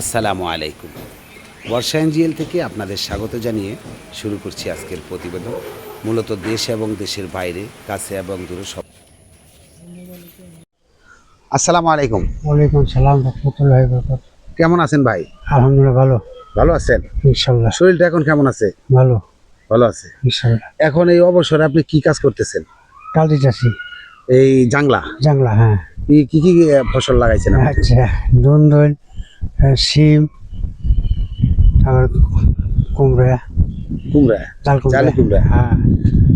আসসালামু আলাইকুম। বর্ষা এনজিএল থেকে আপনাদের স্বাগত জানিয়ে শুরু করছি আজকের প্রতিবেদন। মূলত দেশ এবং দেশের বাইরে কাছে এবং দূরে সব আসসালামু আলাইকুম। ওয়ালাইকুম সালাম রহমতুল্লাহ বরকাত কেমন আছেন ভাই? আলহামদুলিল্লাহ ভালো। ভালো আছেন? ইনশাল্লাহ শরীরটা এখন কেমন আছে? ভালো। ভালো আছে? ইনশাল্লাহ এখন এই অবসরে আপনি কি কাজ করতেছেন? কাল দিতেছি এই জাংলা? জাংলা হ্যাঁ। কি কি ফসল লাগাইছেন? আচ্ছা দুন্দল সিম তারপর কুমড়া কুমড়া চাল কুমড়া। কুমড়া হ্যাঁ।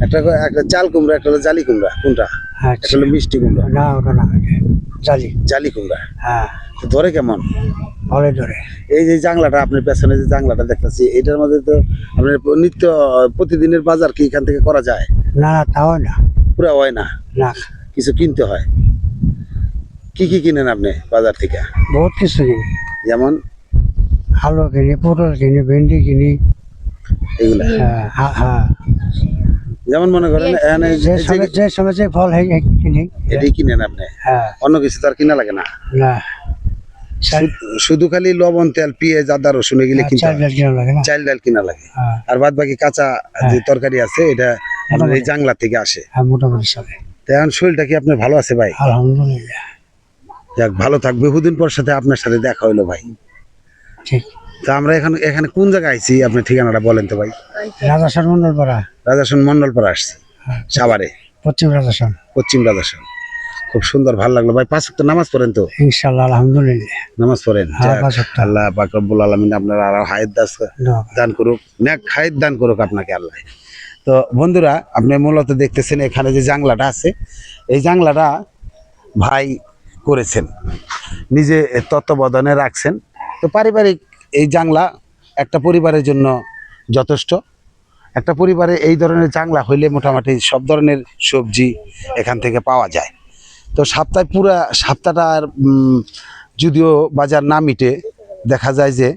একটা একটা চাল কুমড়া একটা হলো জালি কুমড়া কোনটা? একটা আচ্ছা হলো মিষ্টি কুমড়া। না ওটা না জালি। জালি কুমড়া। হ্যাঁ। ধরে কেমন? ধরে এই যে জাংলাটা আপনার পেছনে যে জাংলাটা দেখতেছি এটার মধ্যে তো আপনার নিত্য প্রতিদিনের বাজার কি এখান থেকে করা যায়? না না তাও না। পুরো হয় না? না। কিছু কিনতে হয়? কি কি কিনেন আপনি বাজার থেকে? বহুত কিছু কিনি। যেমন আলু কিনি পটল কিনি ভেন্ডি কিনি এগুলা। হ্যাঁ হ্যাঁ, হ্যাঁ। যেমন মনে করেন এখানে যে সময় যে সময় যে ফল হয় কিনি। এটাই কিনেন আপনি? হ্যাঁ। অন্য কিছু তো আর কিনা লাগে না। না। শুধু- খালি লবণ তেল পেঁয়াজ আদা রসুন এগুলো কিনতে চাল ডাল কিনা লাগে না। চাল ডাল কিনা লাগে। হ্যাঁ। আর বাদ বাকি কাঁচা যে তরকারি আছে এটা জাংলা থেকে আসে। হ্যাঁ মোটামুটি এখন শরীরটা কি আপনার ভালো আছে ভাই? আলহামদুলিল্লাহ। যাক ভালো থাক। বহুদিন পর সাথে আপনার সাথে দেখা হইল ভাই। ঠিক। তো আমরা এখানে এখানে কোন জায়গায় আইছি? আপনি ঠিকানাটা বলেন তো ভাই। রাজাসন মন্ডল পাড়া রাজাসন মন্ডলপাড়া আসছি সাভারে। পশ্চিম রাজাসন। পশ্চিম রাজাসন। খুব সুন্দর ভালো লাগল। ভাই পাঁচ ওয়াক্ত নামাজ পড়েন তো? ইনশাল্লাহ আলহামদুলিল্লাহ। নামাজ পড়েন হ্যাঁ। আল্লাহ পাক রব্বুল আলামিন আপনার আরও হায়াত দাস দান করুক। নেক হায়াত দান করুক আপনাকে আল্লাহ। তো বন্ধুরা আপনি মূলত দেখতেছেন এখানে যে জাংলাটা আছে। এই জাংলাটা ভাই করেছেন। নিজে তত্ত্বাবধানে রাখছেন। তো পারিবারিক এই জাংলা একটা পরিবারের জন্য যথেষ্ট। একটা পরিবারে এই ধরনের জাংলা হইলে মোটামুটি সব ধরনের সবজি এখান থেকে পাওয়া যায়। তো সপ্তাহে পুরা সপ্তাহটার যদিও বাজার না মিটে, দেখা যায় যে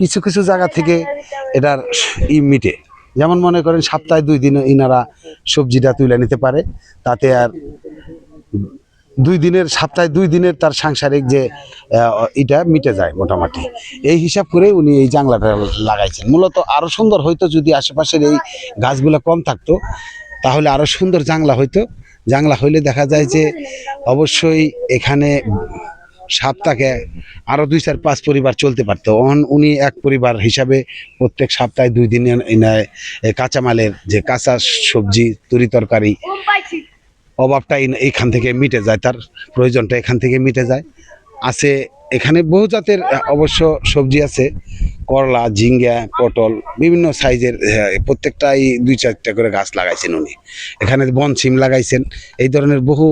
কিছু কিছু জায়গা থেকে এটার ই মিটে। যেমন মনে করেন সপ্তাহে দুই দিন ইনারা সবজিটা তুলে নিতে পারে, তাতে আর দুই দিনের, সপ্তাহে দুই দিনের তার সাংসারিক যে এটা মিটে যায় মোটামুটি। এই হিসাব করে উনি এই জাংলাটা লাগাইছেন। মূলত আরও সুন্দর হইতো যদি আশেপাশের এই গাছগুলো কম থাকতো, তাহলে আরও সুন্দর জাংলা হইতো। জাংলা হইলে দেখা যায় যে, অবশ্যই এখানে সপ্তাহে আরও দুই চার পাঁচ পরিবার চলতে পারতো। উনি এক পরিবার হিসাবে প্রত্যেক সপ্তাহে দুই দিন কাঁচামালের যে কাঁচা সবজি, তরি তরকারি অভাবটা এখান থেকে মিটে যায়, তার প্রয়োজনটা এখান থেকে মিটে যায়। আছে এখানে বহু জাতের অবশ্য সবজি আছে, করলা, ঝিঙ্গা, পটল, বিভিন্ন সাইজের প্রত্যেকটাই দুই চারটা করে গাছ লাগাইছেন উনি। এখানে বন সিম লাগাইছেন, এই ধরনের বহু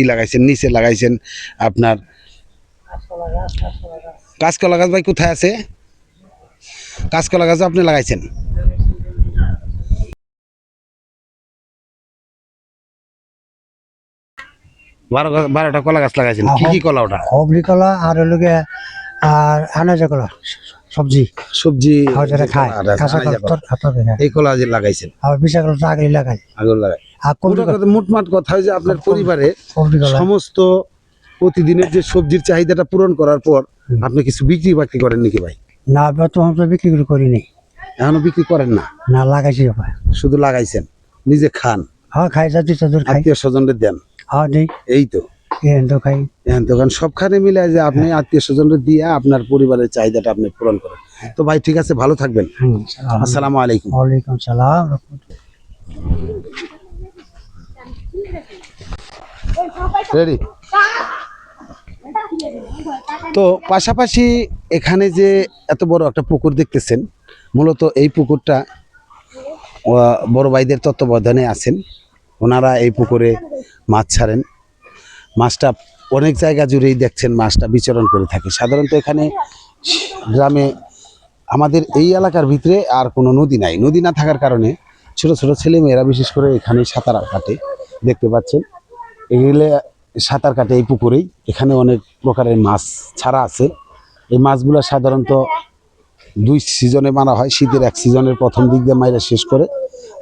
ই লাগাইছেন, নিচে লাগাইছেন আপনার। কাঁচকলা গাছ ভাই কোথায় আছে? কাঁচকলা গাছ আপনি লাগাইছেন? বারো বারোটা কলা গাছ লাগাইছেন। কি কি কলা ওটা? হবলি কলা আর হলোকে আর আনাজা কলা সবজি। সবজি খায় এই কলা যে লাগাইছেন? আর বিশা কলা তো আগেই লাগাই। আগুন লাগাই। মোটমাট কথা যে আপনার পরিবারে সমস্ত প্রতিদিনের যে সবজির চাহিদাটা পূরণ করার পর আপনি কিছু বিক্রি বাক্রি করেন নাকি ভাই? না বর্তমান তো বিক্রি করে করিনি এখনও বিক্রি করেন না? না লাগাইছি শুধু লাগাইছেন নিজে খান। হ্যাঁ খাই যাচ্ছি আত্মীয় স্বজনদের দেন। হ্যাঁ নেই এই তো। খাই দোকান। সবখানে মিলে যে আপনি আত্মীয় স্বজনদের দিয়ে আপনার পরিবারের চাহিদাটা আপনি পূরণ করেন। তো ভাই ঠিক আছে ভালো থাকবেন। আসসালামু আলাইকুম। ওয়ালাইকুম সালাম। রেডি তো পাশাপাশি এখানে যে এত বড় একটা পুকুর দেখতেছেন মূলত এই পুকুরটা বড় ভাইদের তত্ত্বাবধানে আছেন। ওনারা এই পুকুরে মাছ ছাড়েন। মাছটা অনেক জায়গা জুড়েই দেখছেন মাছটা বিচরণ করে থাকে। সাধারণত এখানে গ্রামে আমাদের এই এলাকার ভিতরে আর কোনো নদী নাই। নদী না থাকার কারণে ছোট ছোট ছেলে মেয়েরা বিশেষ করে এখানে সাঁতার কাটে, দেখতে পাচ্ছেন। এগুলো সাঁতার কাটে এই পুকুরেই। এখানে অনেক প্রকারের মাছ ছাড়া আছে। এই মাছগুলো সাধারণত দুই সিজনে মারা হয়। শীতের এক সিজনের প্রথম দিক দিয়ে মাইরা শেষ করে।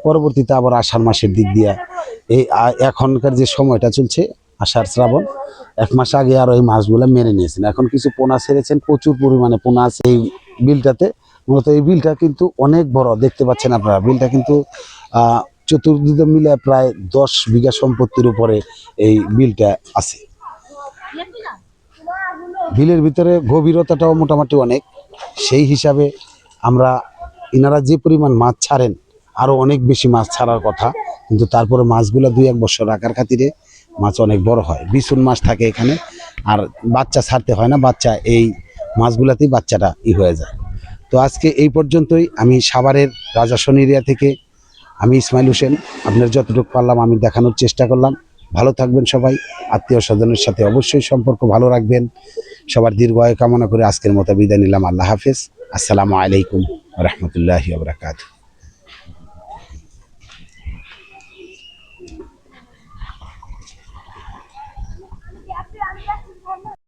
পরবর্তীতে আবার আষাঢ় মাসের দিক দিয়ে এই এখনকার যে সময়টা চলছে, আষাঢ় শ্রাবণ, এক মাস আগে আর ওই মাছগুলো মেরে নিয়েছেন। এখন কিছু পোনা ছেড়েছেন, প্রচুর পরিমাণে পোনা আছে এই বিলটাতে। মূলত এই বিলটা কিন্তু অনেক বড়, দেখতে পাচ্ছেন আপনারা। বিলটা কিন্তু চতুর্দিকে মিলে প্রায় দশ বিঘা সম্পত্তির উপরে এই বিলটা আছে। বিলের ভিতরে গভীরতাটাও মোটামুটি অনেক। সেই হিসাবে আমরা, ইনারা যে পরিমাণ মাছ ছাড়েন আরও অনেক বেশি মাছ ছাড়ার কথা। কিন্তু তারপরে মাছগুলো দুই এক বছর রাখার খাতিরে মাছ অনেক বড় হয়। বিশুন মাছ থাকে এখানে। আর বাচ্চা ছাড়তে হয় না, বাচ্চা এই মাছগুলাতেই বাচ্চাটা ই হয়ে যায়। তো আজকে এই পর্যন্তই। আমি সাভারের রাজাসন এরিয়া থেকে আমি ইসমাইল হোসেন। আপনার যতটুকু পারলাম আমি দেখানোর চেষ্টা করলাম। ভালো থাকবেন সবাই। আত্মীয় স্বজনের সাথে অবশ্যই সম্পর্ক ভালো রাখবেন। সবার দীর্ঘায়ু কামনা করে আজকের মতো বিদায় নিলাম। আল্লাহ হাফেজ। আসসালামু আলাইকুম রহমতুল্লাহি আবরাকাতু